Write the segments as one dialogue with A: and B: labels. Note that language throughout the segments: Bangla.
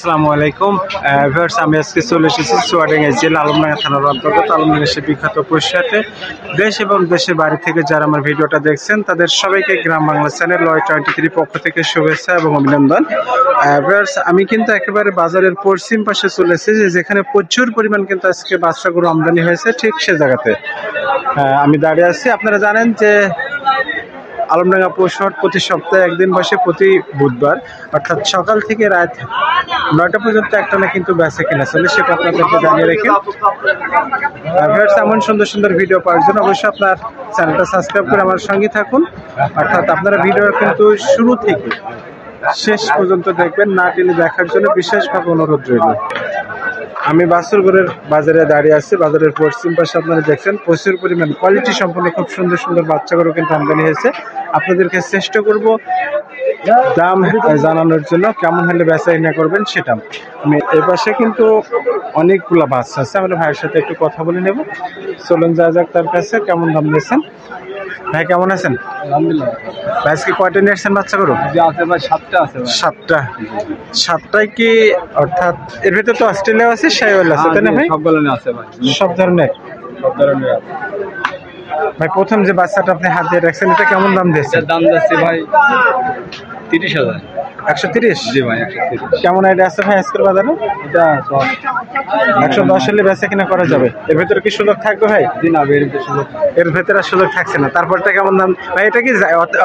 A: আসসালামু আলাইকুম। ভিউয়ার্স, আমি আজকে চলে এসেছি চুয়াডাঙ্গা জেলা আলমডাঙ্গা থানার অন্তর্গত আলমডাঙ্গা বিখ্যাত পুরস্কারতে দেশ এবং দেশের বাড়ি থেকে যারা আমার ভিডিওটা দেখছেন, তাদের সবাইকে গ্রাম বাংলা চ্যানেল লয় টোয়েন্টি থ্রি পক্ষ থেকে শুভেচ্ছা এবং অভিনন্দন। ভিউয়ার্স, আমি কিন্তু একেবারে বাজারের পশ্চিম পাশে চলে এসেছি, যেখানে প্রচুর পরিমাণ কিন্তু আজকে বাচ্চা গরু আমদানি হয়েছে ঠিক সে জায়গাতে। আমি দাঁড়িয়ে আছি। আপনারা জানেন যে আলমডাঙ্গা পৌরসভার প্রতি সপ্তাহে একদিন বসে প্রতি বুধবার, অর্থাৎ সকাল থেকে রাত নয়টা পর্যন্ত একটানা কিন্তু বেচা কিনা চলে, সেটা আপনাদেরকে জানিয়ে রেখে। এমন সুন্দর সুন্দর ভিডিও পাওয়ার জন্য অবশ্যই আপনার চ্যানেলটা সাবস্ক্রাইব করে আমার সঙ্গে থাকুন। অর্থাৎ আপনারা ভিডিও কিন্তু শুরু থেকে শেষ পর্যন্ত দেখবেন, না টেনে দেখার জন্য বিশেষভাবে অনুরোধ রইল। আমি বাসুরগড়ের বাজারে দাঁড়িয়ে আছি, বাজারের পশ্চিম পাশে আপনারা দেখছেন, প্রচুর পরিমাণ কোয়ালিটি সম্পন্ন, খুব সুন্দর সুন্দর বাচ্চাগুলো কিন্তু আমদানি হয়েছে। আপনাদেরকে চেষ্টা করব দাম জানানোর জন্য কেমন হলে বেচা কিনা করবেন সেটা আমি এই পাশে কিন্তু অনেকগুলো বাচ্চা আছে। আমরা ভাইয়ের সাথে একটু কথা বলে নেব। চলুন যা যাক তার কাছে কেমন দাম দিয়েছেন ভাই কেমন আছেন?
B: আলহামদুলিল্লাহ।
A: আজকে কয়টা নিয়ে আসছেন বাচ্চা করো
B: আছে ভাই সাতটা আছে
A: সাতটা। সাতটায় কি অর্থাৎ এর ভিতরে তো অস্ট্রেলিয়া আছে সাইওয়াল আছে তাই না ভাই?
B: সব গলনে আছে ভাই।
A: সব ধরনের।
B: সব ধরনের আছে।
A: ভাই, প্রথম যে বাচ্চাটা আপনি হাত দিয়ে রাখছেন, এটা কেমন দাম দিয়েছেন?
B: দাম দিচ্ছে ভাই তিরিশ হাজার।
A: একশো তিরিশ?
B: জি ভাই
A: কেমন আইডিয়া আছে ভাই আজকের বাজারে?
B: এটা
A: একশো দশ হলে বেচা কিনা করা যাবে। এর ভেতরে কি সুযোগ থাকবে ভাই?
B: জি না বের বেশি
A: এর ভেতরে আর সুযোগ থাকছে না। তারপরটা কেমন দাম? ভাই এটা কি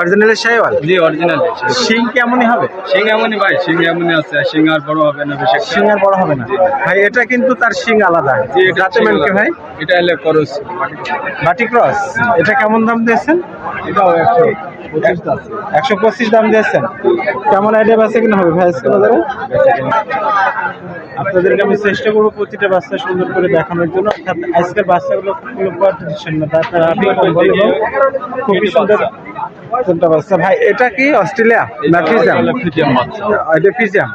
A: অরিজিনালি সাইওয়াল
B: জি অরিজিনাল
A: শিং কেমনই হবে?
B: সিং এমনই ভাই সিং এমনই আছে। সিং আর বড় হবে না বেশি
A: শিং আর বড় হবে না? ভাই এটা কিন্তু তার শিং আলাদা।
B: জি এটা
A: যাতে ভাই?
B: এটা হলে করস।
A: বাটি ক্রস। এটা কেমন দাম দিয়েছেন?
B: এটাও একশো।
A: একশো পঁচিশ দাম দিয়েছেন। কেমন আইডিয়া বাচ্চা কিনা হবে ভাই আজকে বাজারে? আপনাদেরকে আমি চেষ্টা করব প্রতিটা বাচ্চা সুন্দর করে দেখানোর জন্য। আজকের বাচ্চাগুলো কোনো কম্পিটিশন না আপনি খুবই সুন্দর কোনটা বাচ্চা ভাই এটা কি অস্ট্রেলিয়া না ফিজিয়াম?
B: ফিজিয়াম বাচ্চা।
A: এটা ফিজিয়াম?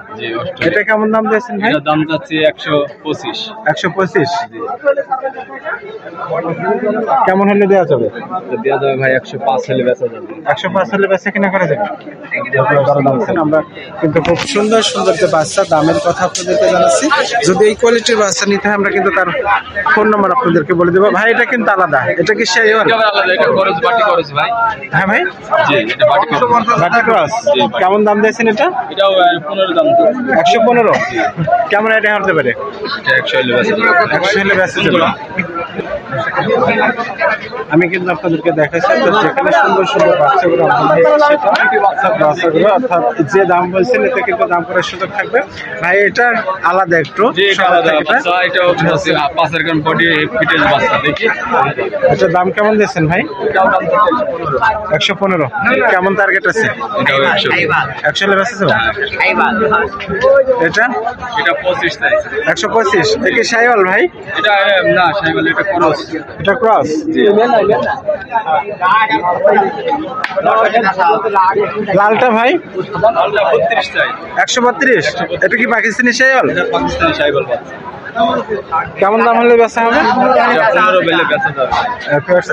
A: এটা কেমন দাম দিয়েছেন ভাই?
B: দাম যাচ্ছে একশো পঁচিশ।
A: একশো পঁচিশ? কেমন হলে দেওয়া যাবে?
B: দেওয়া যাবে ভাই একশো পাঁচ হলে বেচা যাবে।
A: একশো পাঁচ হলে বেচা কিনা করা যাবে? আমরা কিন্তু খুব সুন্দর সুন্দর যে বাচ্চা দামের কথা আপনাদেরকে জানাচ্ছি। যদি এই কোয়ালিটির বাচ্চা নিতে হয় আমরা কিন্তু তার ফোন নাম্বার আপনাদেরকে বলে দেবো। ভাই এটা কিন্তু আলাদা। এটা কি সেই
B: আলাদা, এটা খরচ বাটি খরচ ভাই।
A: হ্যাঁ ভাই?
B: জি এটা বাটি
A: ক্রস কেমন দাম দিয়েছেন এটা?
B: এটাও পনেরো দাম
A: একশো পনেরো? কেমন এটা হতে পারে?
B: এটা একশো হলে
A: একশো হলে বেচা যাবে। আমি কিন্তু আপনাদেরকে দেখাচ্ছি তো যেখানে সুন্দর সুন্দর বাচ্চাগুলো বাচ্চাগুলো অর্থাৎ যে দাম বলছেন এতে কিন্তু দাম করার সুযোগ থাকবে। ভাই এটা আলাদা একটু
B: এটা
A: এটা।
B: দেখি।
A: এটার দাম কেমন দিয়েছেন ভাই?
B: পনেরো
A: একশো পনেরো। কেমন টার্গেট আছে?
B: একশো।
A: যাব? এটা?
B: এটা পঁচিশ
A: একশো পঁচিশ। দেখি সাইওয়াল ভাই?
B: এটা না সাই বলে এটা খরচ
A: এটা ক্রস লালটা ভাই? একশো বত্রিশ? এটা কি পাকিস্তানি
B: পাকিস্তানি সাইবল বাচ্চা
A: কেমন দাম হলে বেচা হবে?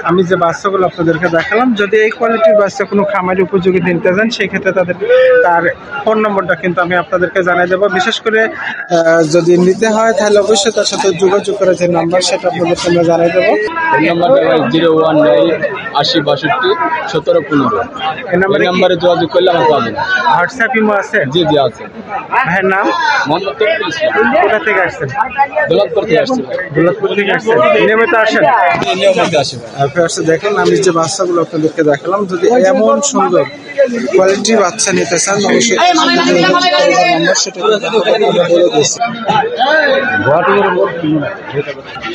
A: আমি যে বাচ্চাগুলো আপনাদেরকে দেখালাম যদি এই কোয়ালিটির বাচ্চা কোনো খামারি উপযোগী নিতে চান সেক্ষেত্রে তাদের তার ফোন নম্বরটা কিন্তু আমি আপনাদেরকে জানিয়ে দেবো। বিশেষ করে যদি নিতে হয় তাহলে অবশ্যই তার সাথে যোগাযোগ করে যে নাম্বার সেটা আপনাদেরকে আমরা জানিয়ে দেবো।
B: জিরো ওয়ান নাইন আশি বাষট্টি সতেরো পনেরো।
A: এই নাম্বারে
B: নাম্বারে যোগাযোগ করলে আমার পাবেন
A: হোয়াটসঅ্যাপ ইমো আছে?
B: জি জি আছে।
A: ভাইয়ের নাম?
B: মোহাম্মদ
A: কোথা থেকে আসছেন?
B: দোলাতপুর থেকে আসছে
A: থেকে আসছেন নিয়মিত আসেন?
B: নিয়মিত আসে ভাই।
A: আপনি দেখেন আমি যে বাচ্চাগুলো আপনাদেরকে দেখালাম যদি এমন সুন্দর কোয়ালিটি বাচ্চা নিতে চান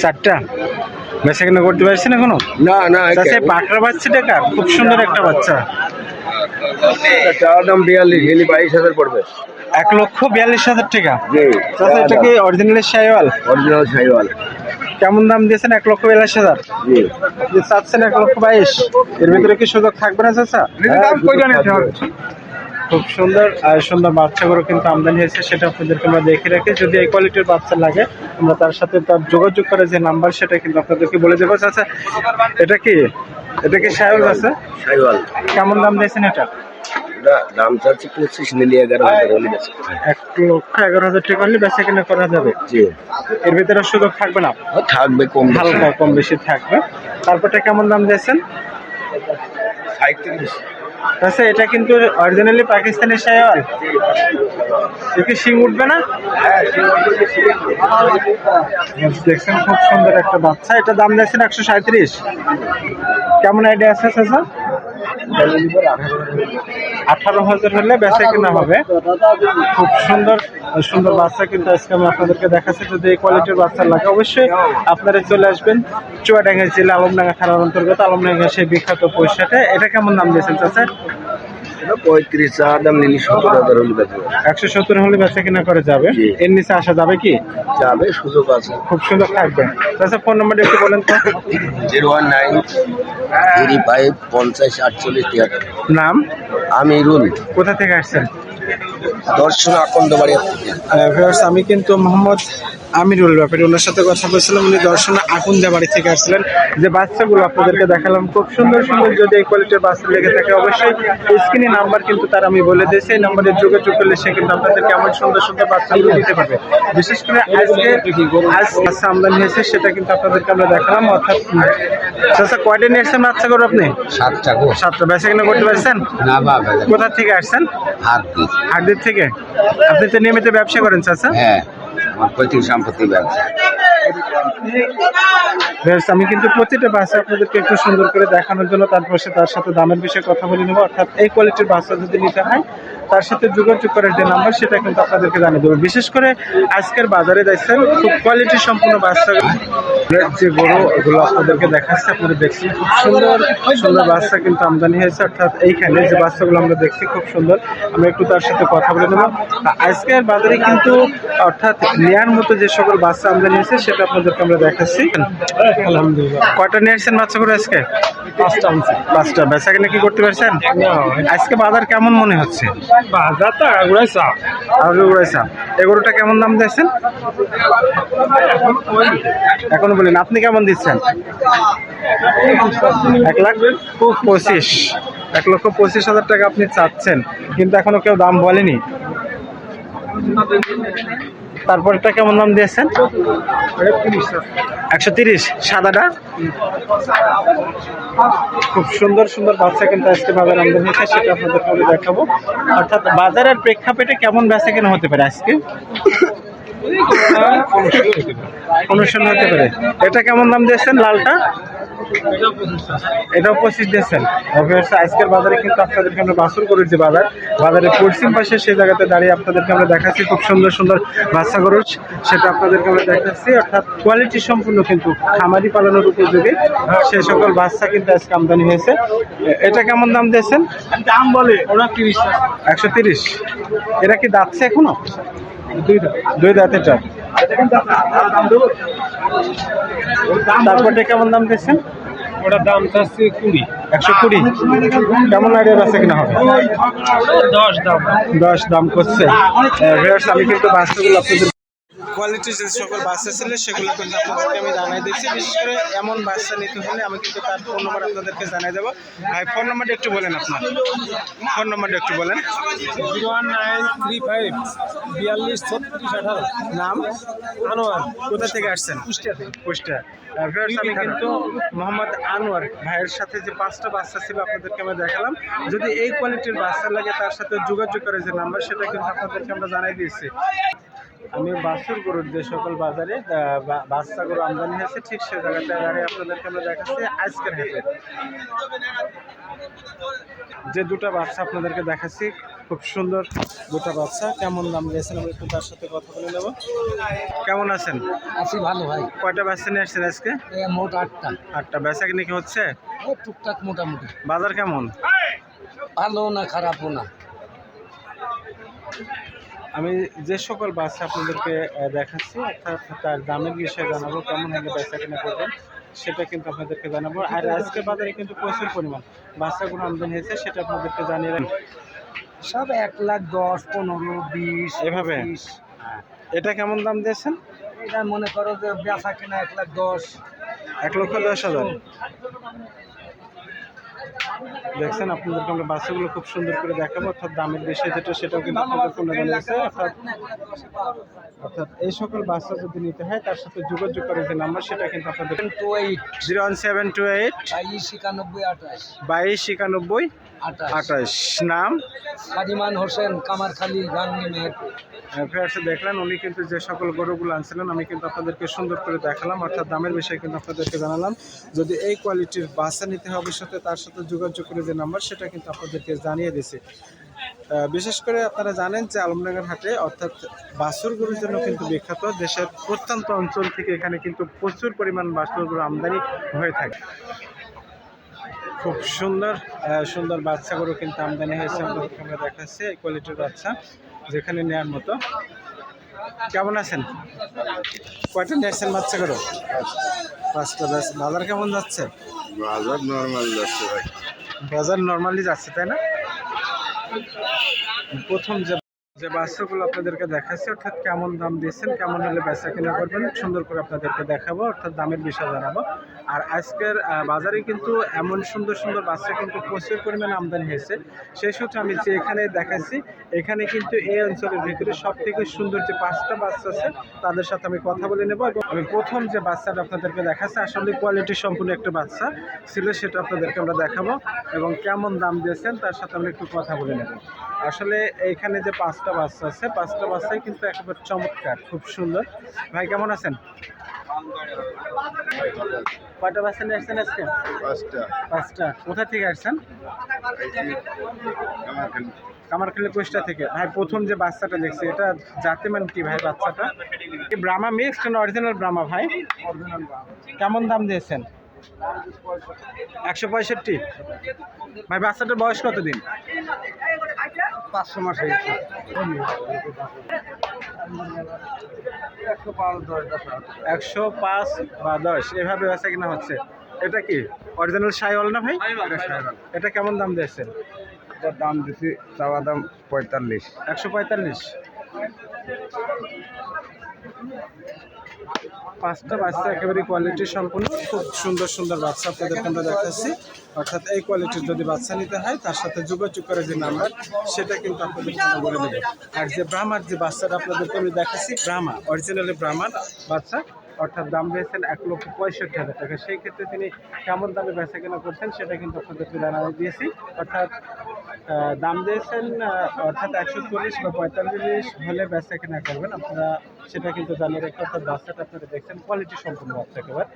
A: চারটা? বেচা কিনা করতে পারছেন এখনও?
B: না না
A: চাচা পাকড়া বাচ্চাটা কার? খুব সুন্দর একটা বাচ্চা।
B: চার দাম বিয়াল্লিশ গেলি বাইশ হাজার পড়বে।
A: এক লক্ষ বিয়াল্লিশ হাজার টাকা।
B: জি
A: চাচা এটা কি অরিজিনাল শাইওয়াল?
B: অরিজিনাল সাইওয়াল
A: কেমন দাম দিয়েছেন? এক লক্ষ বিয়াল্লিশ হাজার। যে চাচ্ছেন এক লক্ষ বাইশ এর ভিতরে কি সুযোগ থাকবে না চাচা? খুব সুন্দর আর সুন্দর বাচ্চাগুলো কিন্তু আমদানি হয়েছে সেটা আপনাদেরকে আমরা দেখে রাখি। যদি এই কোয়ালিটির বাচ্চা লাগে আমরা তার সাথে তার যোগাযোগ করে যে নাম্বার সেটা কিন্তু আপনাদেরকে বলে দেবো চাচা। এটা কি? এটা কি সাহেব আছে কেমন দাম দিয়েছেন এটা?
C: দাম চাচ্ছি পঁচিশ নিলে এগারো হাজার হলে
A: এক লক্ষ এগারো হাজার টাকা হলে বেচা কিনা করা যাবে।
C: জি।
A: এর ভিতরে সুযোগ থাকবে না?
C: থাকবে কম।
A: হালকা কম বেশি থাকবে। তারপরটা কেমন দাম দিয়েছেন? আচ্ছা এটা কিন্তু অরিজিনালি পাকিস্তানি শায়াল একে শিং উঠবে না? দেখছেন খুব সুন্দর একটা বাচ্চা। এটা দাম দিয়েছেন একশো সাঁত্রিশ কেমন আইডিয়া আছে চাচা? আঠারো হাজার হলে বেচা কিনা হবে। খুব সুন্দর সুন্দর বাচ্চা কিন্তু আজকে আমি আপনাদেরকে দেখাচ্ছি। যদি এই কোয়ালিটির বাচ্চা লাগে, অবশ্যই আপনারা চলে আসবেন চুয়াডাঙ্গা জেলা আলমডাঙ্গা থানার অন্তর্গত। আলমডাঙ্গা সেই বিখ্যাত পয়সাটা এটা কেমন নাম দিয়েছেন, চাচা?
C: পঁয়ত্রিশ চা দাম নিলে সত্তর হাজার হলে বেশি
A: একশো সত্তর হলে বেচা কিনা করে যাবে? এর নিচে আসা যাবে কি?
C: যাবে সুযোগ আছে।
A: খুব সুন্দর থাকবে। চাচা ফোন নাম্বারটা একটু বলেন তো।
C: Zero one nine three five পঞ্চাশ আটচল্লিশ তিয়াত্তর।
A: নাম?
C: আমি রুল।
A: কোথা থেকে আসছেন?
C: দর্শন আকন্দ বাড়ি
A: আমি কিন্তু মোহাম্মদ আমিরুল ব্যাপারে ওনার সাথে কথা বলছিলাম উনি দর্শনে আকুন্দা বাড়ি থেকে আসছিলেন। যে বাচ্চাগুলো আপনাদেরকে দেখালাম খুব সুন্দর সুন্দর যদি এই কোয়ালিটির বাচ্চা লেগে থাকে অবশ্যই স্ক্রিনে নাম্বার কিন্তু তার আমি বলে দিয়েছি এই নাম্বারে যোগাযোগ করলে সে কিন্তু আপনাদেরকে কেমন সুন্দর সুন্দর বাচ্চাগুলো দিতে পারবে। বিশেষ করে আজকে আজ বাচ্চা আমদানি হয়েছে সেটা কিন্তু আপনাদেরকে আমরা দেখালাম অর্থাৎ চাচা কয়টা নিয়ে আসছেন বাচ্চা করে আপনি?
C: সাতটা
A: সাতটা। বেচা কিনা করতে পারছেন?
C: না
A: কোথা থেকে আসছেন? হাটদির থেকে? আপনি তো নিয়মিত ব্যবসা করেন চাচা?
C: হ্যাঁ। পৈতৃক সম্পত্তি ব্যবসা।
A: বেশ, আমি কিন্তু প্রতিটা বাসে আপনাদেরকে একটু সুন্দর করে দেখানোর জন্য তারপর সে তার সাথে দামের বিষয়ে কথা বলে নেব। অর্থাৎ এই কোয়ালিটির বাসা যদি নিতে হয় তার সাথে যোগাযোগ করার যে নাম্বার সেটা কিন্তু আপনাদেরকে জানিয়ে দেবো। বিশেষ করে আজকের বাজারে দেখছেন খুব কোয়ালিটি সম্পূর্ণ বাচ্চা যে গরু এগুলো আপনাদেরকে দেখাচ্ছে আপনারা দেখছেন খুব সুন্দর সুন্দর বাচ্চা কিন্তু আমদানি হয়েছে। অর্থাৎ এইখানে যে বাচ্চাগুলো আমরা দেখছি খুব সুন্দর। আমরা একটু তার সাথে কথা বলে নেব। আজকের বাজারে কিন্তু অর্থাৎ নেয়ার মতো যে সকল বাচ্চা আমদানি হয়েছে সেটা আপনাদেরকে আমরা দেখাচ্ছি। আলহামদুলিল্লাহ। কয়টা নিয়ে আসছেন বাচ্চাগুলো আজকে? পাঁচটা পাঁচটা। বেচা কিনা কি করতে পারছেন? আজকে বাজার কেমন মনে হচ্ছে?
B: বাজার তো আগুড়াই চাপ
A: আগে চাপ এগুলোটা কেমন দাম দিয়েছেন? এখন বলেন, আপনি কেমন দিচ্ছেন? এক লাখ পঁচিশ। এক লক্ষ পঁচিশ হাজার টাকা আপনি চাচ্ছেন, কিন্তু এখনও কেউ দাম বলেনি। তারপরটা কেমন দাম দিয়েছেন? একশো তিরিশ। সাদাটা? খুব সুন্দর সুন্দর বাচ্চা কিন্তু আজকে বাজার আমদানি হয়েছে সেটা আপনাদের করে দেখাবো। অর্থাৎ বাজারের প্রেক্ষাপটে কেমন বেচা কেনা হতে পারে আজকে? অনুষ্ঠান হতে পারে। এটা কেমন দাম দিয়েছেন লালটা? এটাও পঁচিশ দিয়েছেন আজকের বাজারে কিন্তু আপনাদেরকে আমরা বাসুর গরুর যে বাজার বাজারের পশ্চিম পাশে সেই জায়গাতে দাঁড়িয়ে আপনাদেরকে আমরা দেখাচ্ছি খুব সুন্দর সুন্দর বাচ্চা গরুর সেটা আপনাদেরকে আমরা দেখাচ্ছি। অর্থাৎ কোয়ালিটি সম্পূর্ণ কিন্তু খামারি পালনের উপযোগী। সেই সকল বাচ্চা কিন্তু আজকে আমদানি হয়েছে। এটা কেমন দাম দিয়েছেন?
B: দাম বলে ওরা তিরিশ
A: একশো তিরিশ। এরা কি দাঁতছে এখনও? দুই দাঁতের চাপ তারপরে কেমন দাম দিয়েছেন?
B: ওটার দাম হচ্ছে কুড়ি।
A: একশো কুড়ি? কেমন আইডিয়া আছে কিনা হবে?
B: দশ দাম।
A: দশ দাম করছে। আমি কিন্তু বাচ্চাগুলো আপনাদের কোয়ালিটির যে সকল বাচ্চা ছিল সেগুলো কিন্তু আপনাদেরকে আমি জানাই দিচ্ছি। বিশেষ করে এমন বাচ্চা নিতে হলে আমি কিন্তু তার ফোন নাম্বার আপনাদেরকে জানাই দেবো। ভাই ফোন নাম্বারটা একটু বলেন আপনার। ফোন নাম্বারটা একটু বলেন।
B: Zero one nine three five বিয়াল্লিশ ছত্রিশ আঠারো।
A: নাম?
B: আনোয়ার।
A: কোথা থেকে আসছেন? কুষ্টিয়া আমি কিন্তু মোহাম্মদ আনোয়ার। ভাইয়ের সাথে যে পাঁচটা বাচ্চা ছিল আপনাদেরকে আমরা দেখালাম। যদি এই কোয়ালিটির বাচ্চা লাগে তার সাথে যোগাযোগ করে যে নাম্বার সেটা কিন্তু আপনাদেরকে আমরা জানাই দিয়েছি। আমি বাছুর গরুর যে সকল বাজারে বাচ্চা গরু আমদানি হয়েছে ঠিক সে জায়গাতে দাঁড়িয়ে আপনাদেরকে আমরা দেখাচ্ছি আজকের হাটে যে দুটো বাচ্চা আপনাদেরকে দেখাচ্ছি খুব সুন্দর দুটো বাচ্চা। কেমন দাম দিয়েছেন? আমরা একটু তার সাথে কথা বলে নেব। কেমন আছেন?
B: আছি ভালো ভাই।
A: কয়টা বাচ্চা নিয়ে আসছেন আজকে?
B: মোট আটটা।
A: আটটা। বেচা কিনে কি হচ্ছে?
B: ও টুকটাক মোটামুটি।
A: বাজার কেমন?
B: ভালো না খারাপও না।
A: আমি যে সকল বাচ্চা আপনাদেরকে দেখাচ্ছি অর্থাৎ তার দামের বিষয়ে জানাব কেমন হলে বেচা কিনা করবেন সেটা কিন্তু আপনাদেরকে জানাব। আর আজকে বাজারে কিন্তু প্রচুর পরিমাণ বাচ্চাগুলো আমদানি হয়েছে সেটা আপনাদেরকে জানিয়ে দেন
B: সব এক লাখ দশ পনেরো বিশ
A: এভাবে? এটা কেমন দাম দিয়েছেন?
B: এটা মনে করো যে বেচা কিনা এক লাখ দশ।
A: এক লক্ষ দশ হাজার। দেখছেন আপনাদেরকে আমরা বাচ্চাগুলো খুব সুন্দর করে দেখাবো। অর্থাৎ দামের বিষয় যেটা সেটাও কিন্তু আপনাদের ফোনে জানিয়েছে অর্থাৎ অর্থাৎ এই সকল বাচ্চা যদি নিতে হয় তার সাথে যোগাযোগ করে যে নাম্বার সেটা কিন্তু আপনাদের
B: two eight
A: zero one seven two eight
B: বাইশ একানব্বই আঠাশ।
A: বাইশ একানব্বই
B: আঠাশ।
A: নাম?
B: সাদিমান হোসেন কামারখালী গাঙ্গি মেহেরপুর।
A: ফেয়ার্সে দেখলেন উনি কিন্তু যে সকল গরুগুলো আনছিলেন আমি কিন্তু আপনাদেরকে সুন্দর করে দেখালাম। অর্থাৎ দামের বিষয়ে কিন্তু আপনাদেরকে জানালাম। যদি এই কোয়ালিটির বাচ্চা নিতে হবে সাথে তার সাথে যোগাযোগ করে যে নাম্বার, সেটা কিন্তু আপনাদেরকে জানিয়ে দিছি বিশেষ করে আপনারা জানেন যে আলমডাঙ্গার হাটে, অর্থাৎ বাছুর গরুর জন্য কিন্তু বিখ্যাত, দেশের প্রত্যন্ত অঞ্চল থেকে এখানে কিন্তু প্রচুর পরিমাণ বাছুর গরু আমদানি হয়ে থাকে। খুব সুন্দর সুন্দর বাচ্চা গরু কিন্তু আমদানি হয়েছে, আমরা দেখাচ্ছি, এই কোয়ালিটির বাচ্চা যেখানে নেওয়ার মতো। কেমন আছেন? কয়টা নিয়েছেন বাচ্চা গরু পাঁচটা বাজার কেমন যাচ্ছে?
C: বাজার নর্মাল যাচ্ছে ভাই।
A: বাজার নর্মালি যাচ্ছে, তাই না? প্রথম যে যে বাচ্চাগুলো আপনাদেরকে দেখাচ্ছি, অর্থাৎ কেমন দাম দিয়েছেন, কেমন হলে বেচা কেনা করবেন, সুন্দর করে আপনাদেরকে দেখাবো, অর্থাৎ দামের বিষয় জানাব। আর আজকের বাজারে কিন্তু এমন সুন্দর সুন্দর বাচ্চা কিন্তু প্রচুর পরিমাণে আমদানি হয়েছে। সেই সূত্রে আমি যে এখানে দেখাচ্ছি, এখানে কিন্তু এই অঞ্চলের ভিতরে সব থেকে সুন্দর যে পাঁচটা বাচ্চা আছে, তাদের সাথে আমি কথা বলে নেব এবং আমি প্রথম যে বাচ্চাটা আপনাদেরকে দেখাচ্ছি, আসলে কোয়ালিটি সম্পূর্ণ একটা বাচ্চা ছিল, সেটা আপনাদেরকে আমরা দেখাবো এবং কেমন দাম দিয়েছেন তার সাথে আমরা একটু কথা বলে নেব। আসলে এইখানে যে পাঁচটা বাচ্চা আছে, পাঁচটা বাচ্চাই কিন্তু একেবারে চমৎকার, খুব সুন্দর। ভাই, কেমন আছেন? কয়টা নিয়ে আসছেন আজকে?
C: পাঁচটা।
A: পাঁচটা। কোথা থেকে আসছেন? কামারখালি। কোষ্টা থেকে। ভাই প্রথম যে বাচ্চাটা দেখছি এটা জাতি মানে কি ভাই বাচ্চাটা? কি ব্রাহ্মা মিক্সড না অরিজিনাল ব্রাহ্মা ভাই? কেমন দাম দিয়েছেন? একশো পঁয়ষট্টি। ভাই বাচ্চাটার বয়স কতদিন?
B: পাঁচশো মাস হয়েছে।
A: একশো পাঁচ বা দশ এভাবে বেচা কিনা হচ্ছে। এটা কি? অরিজিনাল সাইওয়াল না ভাই? এটা কেমন দাম দিয়েছেন?
C: এটার দাম দিছি চাওয়া দাম পঁয়তাল্লিশ।
A: একশো পঁয়তাল্লিশ। পাঁচটা বাচ্চা একেবারে কোয়ালিটি সম্পূর্ণ খুব সুন্দর সুন্দর বাচ্চা আপনাদেরকে আমরা দেখাচ্ছি। অর্থাৎ এই কোয়ালিটির যদি বাচ্চা নিতে হয়, তার সাথে যোগাযোগ করে যে নাম্বার সেটা কিন্তু আপনাদের জন্য বলে দেবো। আর যে ব্রাহ্মার যে বাচ্চাটা আপনাদেরকে আমি দেখাচ্ছি ব্রাহ্মা অরিজিনালি ব্রাহ্মার বাচ্চা, অর্থাৎ দাম দিয়েছেন এক লক্ষ পঁয়ষট্টি হাজার টাকা। সেই ক্ষেত্রে তিনি কেমন দামে বেচা কেনা করছেন, সেটা কিন্তু আপনাদেরকে জানাই দিয়েছি। অর্থাৎ দাম দিয়েছেন অর্থাৎ একশো চল্লিশ বা পঁয়তাল্লিশ হলে বেচা কেনা করবেন। আপনারা সেটা কিন্তু জানিয়ে রেখে অর্থাৎ বাচ্চাটা আপনারা দেখছেন কোয়ালিটি সম্পূর্ণ বাচ্চা একেবারে।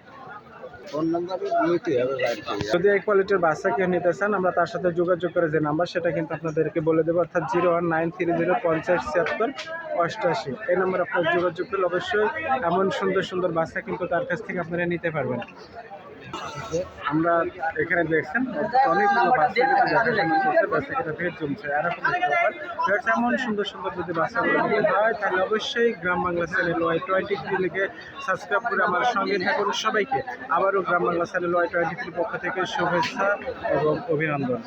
A: যদি এই কোয়ালিটির বাচ্চা কেউ নিতে চান আমরা তার সাথে যোগাযোগ করে যে নাম্বার সেটা কিন্তু আপনাদেরকে বলে দেবো অর্থাৎ zero one nine three zero পঞ্চাশ ছিয়াত্তর অষ্টআশি এই নাম্বার আপনার যোগাযোগ করলে অবশ্যই এমন সুন্দর সুন্দর বাচ্চা কিন্তু তার কাছ থেকে আপনারা নিতে পারবেন। আমরা এখানে দেখছেন, অনেকগুলো বাচ্চা ভিড় জমছে, এরকম ব্যাপার। এমন সুন্দর সুন্দর যদি বাচ্চাগুলো হয়, তাহলে অবশ্যই Gram Bangla channel Y twenty three লিখে সাবস্ক্রাইব করে আমার সঙ্গে থাকুন সবাইকে। আবারও Gram Bangla channel Y twenty three পক্ষ থেকে শুভেচ্ছা এবং অভিনন্দন।